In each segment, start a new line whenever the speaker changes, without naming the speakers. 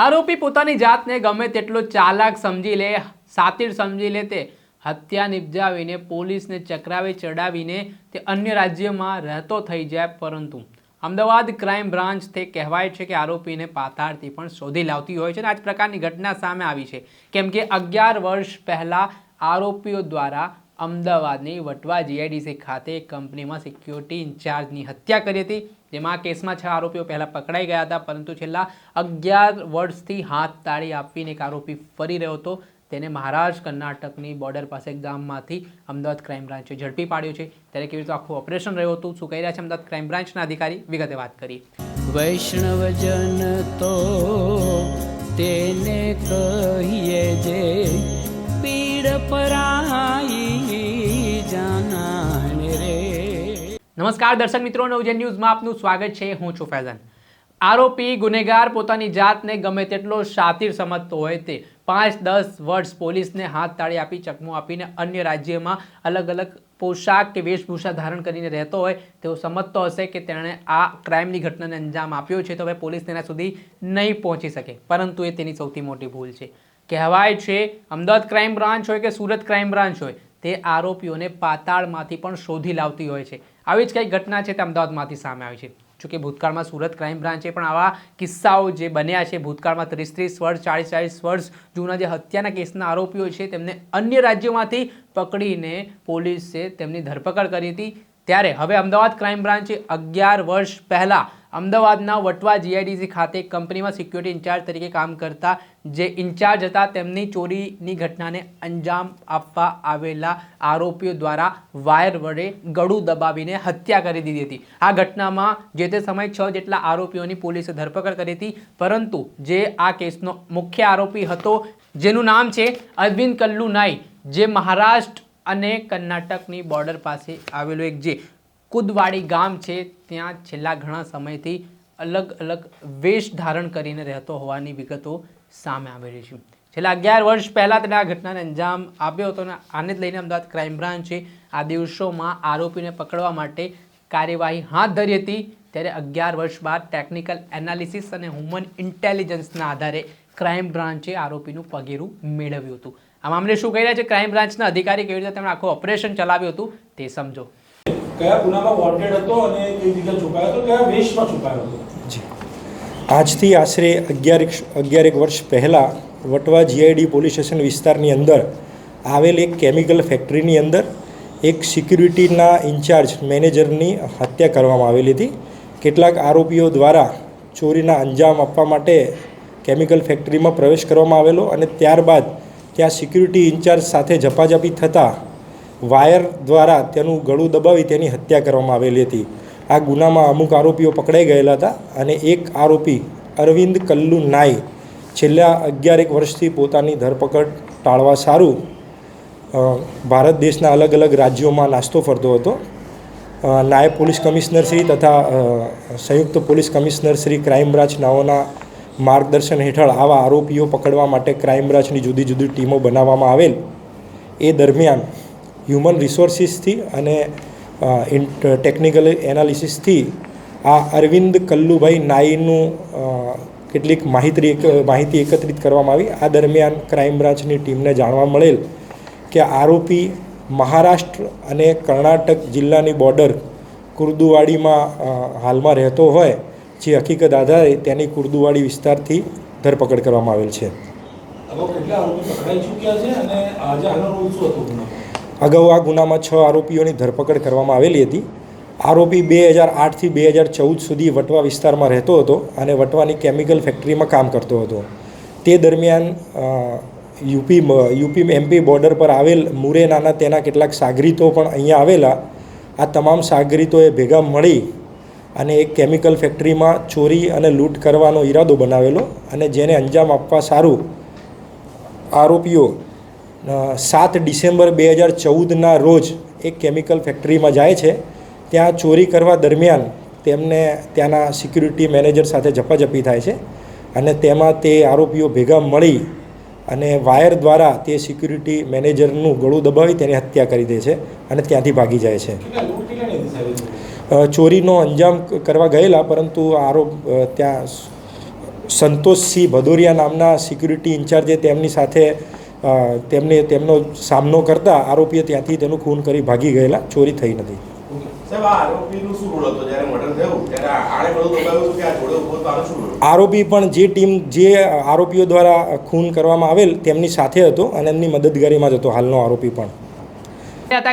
આરોપી પોતાની જાતને ગમે તેટલો ચાલાક સમજી લે, સાતીર સમજી લે તે હત્યા નિપજાવીને પોલીસને ચક્રાવે, ચડાવીને તે અન્ય રાજ્યમાં રહેતો થઈ જાય. પરંતુ અમદાવાદ ક્રાઇમ બ્રાન્ચ તે કહેવાય છે કે આરોપીને પાતાળથી પણ શોધી લાવતી હોય છે અને આ જ પ્રકારની ઘટના સામે આવી છે. કેમ કે અગિયાર વર્ષ પહેલાં આરોપીઓ દ્વારા અમદાવાદની વટવા જીઆઈડીસી ખાતે કંપનીમાં સિક્યોરિટી ઇન્ચાર્જની હત્યા કરી હતી. જેમાં આ કેસમાં છ આરોપીઓ પહેલાં પકડાઈ ગયા હતા, પરંતુ છેલ્લા અગિયાર વર્ષથી હાથ તાળી આપીને એક આરોપી ફરી રહ્યો હતો. તેને મહારાષ્ટ્ર કર્ણાટકની બોર્ડર પાસે ગામમાંથી અમદાવાદ ક્રાઇમ બ્રાન્ચે ઝડપી પાડ્યો છે. ત્યારે કેવી રીતે આખું ઓપરેશન રહ્યું હતું, શું કહી રહ્યા છે અમદાવાદ ક્રાઇમ બ્રાન્ચના અધિકારી? વિગતે વાત કરી
વૈષ્ણવજન તો તેને કહીએ જે
નમસ્કાર દર્શક મિત્રો, નવજન ન્યૂઝમાં આપનું સ્વાગત છે. હું છું ફૈઝાન. આરોપી ગુનેગાર પોતાની જાતને ગમે તેટલો શાતિર સમજતો હોય તે પાંચ, દસ વર્ષ પોલીસને હાથ તાળી આપી, ચકમો આપીને અન્ય રાજ્યમાં અલગ અલગ પોશાક કે વેશભૂષા ધારણ કરીને રહેતો હોય તેઓ સમજતો હશે કે તેણે આ ક્રાઇમની ઘટનાને અંજામ આપ્યો છે તો હવે પોલીસ તેના સુધી નહીં પહોંચી શકે. પરંતુ એ તેની સૌથી મોટી ભૂલ છે. કહેવાય છે, અમદાવાદ ક્રાઇમ બ્રાન્ચ હોય કે સુરત ક્રાઇમ બ્રાન્ચ હોય, તે આરોપીઓને પાતાળમાંથી પણ શોધી લાવતી હોય છે. આવી જ કંઈક ઘટના છે તે અમદાવાદમાંથી સામે આવી છે. જોકે ભૂતકાળમાં સુરત ક્રાઇમ બ્રાન્ચે પણ આવા કિસ્સાઓ જે બન્યા છે, ભૂતકાળમાં ત્રીસ ત્રીસ વર્ષ, ચાળીસ ચાળીસ વર્ષ, જૂના જે હત્યાના કેસના આરોપીઓ છે, તેમને અન્ય રાજ્યોમાંથી પકડીને પોલીસે તેમની ધરપકડ કરી હતી. ત્યારે હવે અમદાવાદ ક્રાઇમ બ્રાન્ચે અગિયાર વર્ષ પહેલાં અમદાવાદના વટવા જીઆઈડીસી ખાતે કંપનીમાં સિક્યુરિટી ઇન્ચાર્જ તરીકે કામ કરતા જે ઇન્ચાર્જ હતા, તેમની ચોરીની ઘટનાને અંજામ આપવા આવેલા આરોપીઓ દ્વારા વાયર વડે ગળું દબાવીને હત્યા કરી દીધી હતી. આ ઘટનામાં જે તે સમયે છ જેટલા આરોપીઓની પોલીસે ધરપકડ કરી હતી, પરંતુ જે આ કેસનો મુખ્ય આરોપી હતો, જેનું નામ છે અરવિંદ કલ્લુ નાઈ જે મહારાષ્ટ્ર અને કર્ણાટકની બોર્ડર પાસે આવેલું એક જે કુદવાડી ગામ છે, ત્યાં છેલ્લા ઘણા સમયથી અલગ અલગ વેશ ધારણ કરીને રહેતો હોવાની વિગતો સામે આવી રહી છે. છેલ્લા અગિયાર વર્ષ પહેલાં તેને આ ઘટનાને અંજામ આપ્યો હતો અને આને જ લઈને અમદાવાદ ક્રાઇમ બ્રાન્ચે આ દિવસોમાં આરોપીને પકડવા માટે કાર્યવાહી હાથ ધરી હતી. ત્યારે અગિયાર વર્ષ બાદ ટેકનિકલ એનાલિસિસ અને હ્યુમન ઇન્ટેલિજન્સના આધારે ક્રાઇમ બ્રાન્ચે આરોપીનું પગેરું મેળવ્યું હતું. આ મામલે શું કહી રહ્યા છે ક્રાઇમ બ્રાન્ચના અધિકારી કેવી રીતે તેમણે આખું ઓપરેશન ચલાવ્યું હતું તે સમજો.
કયા ગુનામાં વોન્ટેડ હતો અને કઈ જગ્યાએ છુપાયો હતો? કયા વેશમાં છુપાયો હતો?
જી. આજથી આશરે અગિયાર અગિયારેક વર્ષ પહેલાં વટવા જીઆઈડી પોલીસ સ્ટેશન વિસ્તારની અંદર આવેલ એક કેમિકલ ફેક્ટરીની અંદર એક સિક્યુરિટીના ઇન્ચાર્જ મેનેજરની હત્યા કરવામાં આવેલી હતી. કેટલાક આરોપીઓ દ્વારા ચોરીના અંજામ આપવા માટે કેમિકલ ફેક્ટરીમાં પ્રવેશ કરવામાં આવેલો અને ત્યારબાદ ત્યાં સિક્યુરિટી ઇન્ચાર્જ સાથે ઝપાઝપી થતાં વાયર દ્વારા તેનું ગળું દબાવી તેની હત્યા કરવામાં આવેલી હતી. આ ગુનામાં અમુક આરોપીઓ પકડાઈ ગયેલા હતા અને એક આરોપી અરવિંદ કલ્લુ નાઈ છેલ્લા અગિયારેક વર્ષથી પોતાની ધરપકડ ટાળવા સારું ભારત દેશના અલગ અલગ રાજ્યોમાં નાસ્તો ફરતો હતો. નાયબ પોલીસ કમિશનર શ્રી તથા સંયુક્ત police commissioner Shri crime branch નાઓના માર્ગદર્શન હેઠળ આવા આરોપીઓ પકડવા માટે ક્રાઇમ બ્રાન્ચની જુદી જુદી ટીમો બનાવવામાં આવેલ. એ દરમિયાન હ્યુમન રિસોર્સિસથી અને ટેકનિકલ એનાલિસિસથી આ અરવિંદ કલ્લુભાઈ નાઈનું કેટલીક માહિતી માહિતી એકત્રિત કરવામાં આવી. આ દરમિયાન ક્રાઇમ બ્રાન્ચની ટીમને જાણવા મળેલ કે આરોપી મહારાષ્ટ્ર અને કર્ણાટક જિલ્લાની બોર્ડર કુર્દુવાડીમાં હાલમાં રહેતો હોય. જે હકીકત આધારે તેની કુર્દુવાડી વિસ્તારથી ધરપકડ કરવામાં આવેલ છે.
અગાઉ
આ ગુનામાં છ આરોપીઓની ધરપકડ કરવામાં આવેલી હતી. આરોપી બે હજાર આઠથી બે હજાર ચૌદ સુધી વટવા વિસ્તારમાં રહેતો હતો અને વટવાની કેમિકલ ફેક્ટરીમાં કામ કરતો હતો. તે દરમિયાન યુપી યુપી એમપી બોર્ડર પર આવેલ મુરેનાના તેના કેટલાક સાગરીતો પણ અહીંયા આવેલા. આ તમામ સાગરીતોએ ભેગા મળી અને એક કેમિકલ ફેક્ટરીમાં ચોરી અને લૂંટ કરવાનો ઈરાદો બનાવેલો અને જેને અંજામ આપવા સારું આરોપીઓ સાત ડિસેમ્બર બે હજાર ચૌદના રોજ એક કેમિકલ ફેક્ટરીમાં જાય છે. ત્યાં ચોરી કરવા દરમિયાન તેમને ત્યાંના સિક્યુરિટી મેનેજર સાથે ઝપાઝપી થાય છે અને તેમાં તે આરોપીઓ ભેગા મળી અને વાયર દ્વારા તે સિક્યુરિટી મેનેજરનું ગળું દબાવી તેની હત્યા કરી દે છે અને ત્યાંથી ભાગી જાય છે? ચોરીનો અંજામ કરવા ગયેલા પરંતુ આરોપ ત્યાં સ- સંતોષસિંહ ભદોરિયા નામના સિક્યુરિટી ઇન્ચાર્જે તેમની સાથે તેમને તેમનો સામનો કરતા આરોપીએ ત્યાંથી તેનું ખૂન કરી ભાગી ગયેલા ચોરી થઈ નથી.
સાહેબ આ આરોપીનું શું રોલ હતો? જ્યારે મર્ડર થયું ત્યારે આણે ગળું દબાવ્યું હતું કે આ જોડે ઊભો હતો આનો શું રોલ
આરોપી પણ જે ટીમ જે આરોપીઓ દ્વારા ખૂન કરવામાં આવેલ તેમની સાથે હતો અને એમની મદદગારીમાં જ હતો હાલનો આરોપી પણ.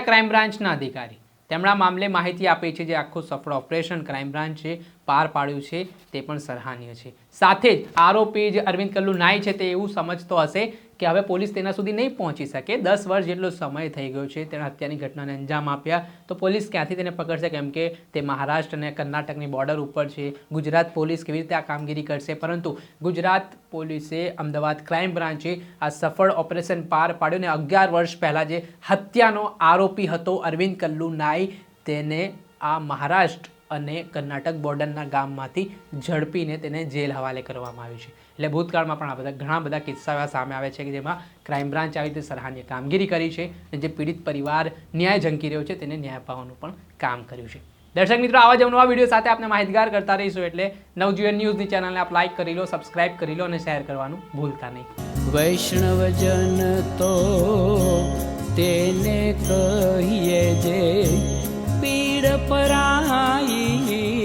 ક્રાઇમ બ્રાન્ચના અધિકારી. તેમના મામલે માહિતી આપી છે જે આખું સફળ ઓપરેશન ક્રાઇમ બ્રાન્ચે પાર પાડ્યું છે, તે પણ સરાહનીય છે. સાથે જ આરોપી જે અરવિંદ કલ્લુ નાય છે, તે એવું સમજતો હશે કે હવે પોલીસ તેના સુધી નહીં પહોંચી શકે. દસ વર્ષ જેટલો સમય થઈ ગયો છે, તેણે હત્યાની ઘટનાને અંજામ આપ્યા. તો પોલીસ ક્યાંથી તેને પકડશે? કેમ કે તે મહારાષ્ટ્ર અને કર્ણાટકની બોર્ડર ઉપર છે. ગુજરાત પોલીસ કેવી રીતે આ કામગીરી કરશે? પરંતુ ગુજરાત પોલીસે અમદાવાદ ક્રાઇમ બ્રાન્ચે આ સફળ ઓપરેશન પાર પાડ્યું અને અગિયાર વર્ષ પહેલાં જે હત્યાનો આરોપી હતો અરવિંદ કલ્લુ નાય, તેને આ મહારાષ્ટ્ર અને કર્ણાટક બોર્ડરના ગામમાંથી ઝડપીને તેને જેલ હવાલે કરવામાં આવ્યું છે. એટલે ભૂતકાળમાં પણ આ બધા ઘણા બધા કિસ્સા એવા સામે આવે છે કે જેમાં ક્રાઇમ બ્રાન્ચ આવી રીતે સરાહનીય કામગીરી કરી છે અને જે પીડિત પરિવાર ન્યાય ઝંકી રહ્યો છે તેને ન્યાય અપાવવાનું પણ કામ કર્યું છે. દર્શક મિત્રો, આવા જ નવા વીડિયો સાથે આપણે માહિતગાર કરતા રહીશું એટલે નવજીવન ન્યૂઝની ચેનલને આપ લાઇક કરી લો સબસ્ક્રાઇબ કરી લો અને શેર કરવાનું ભૂલતા નહીં.
વૈષ્ણવજન તો તેને કહીએ જે પીડ પરાઈ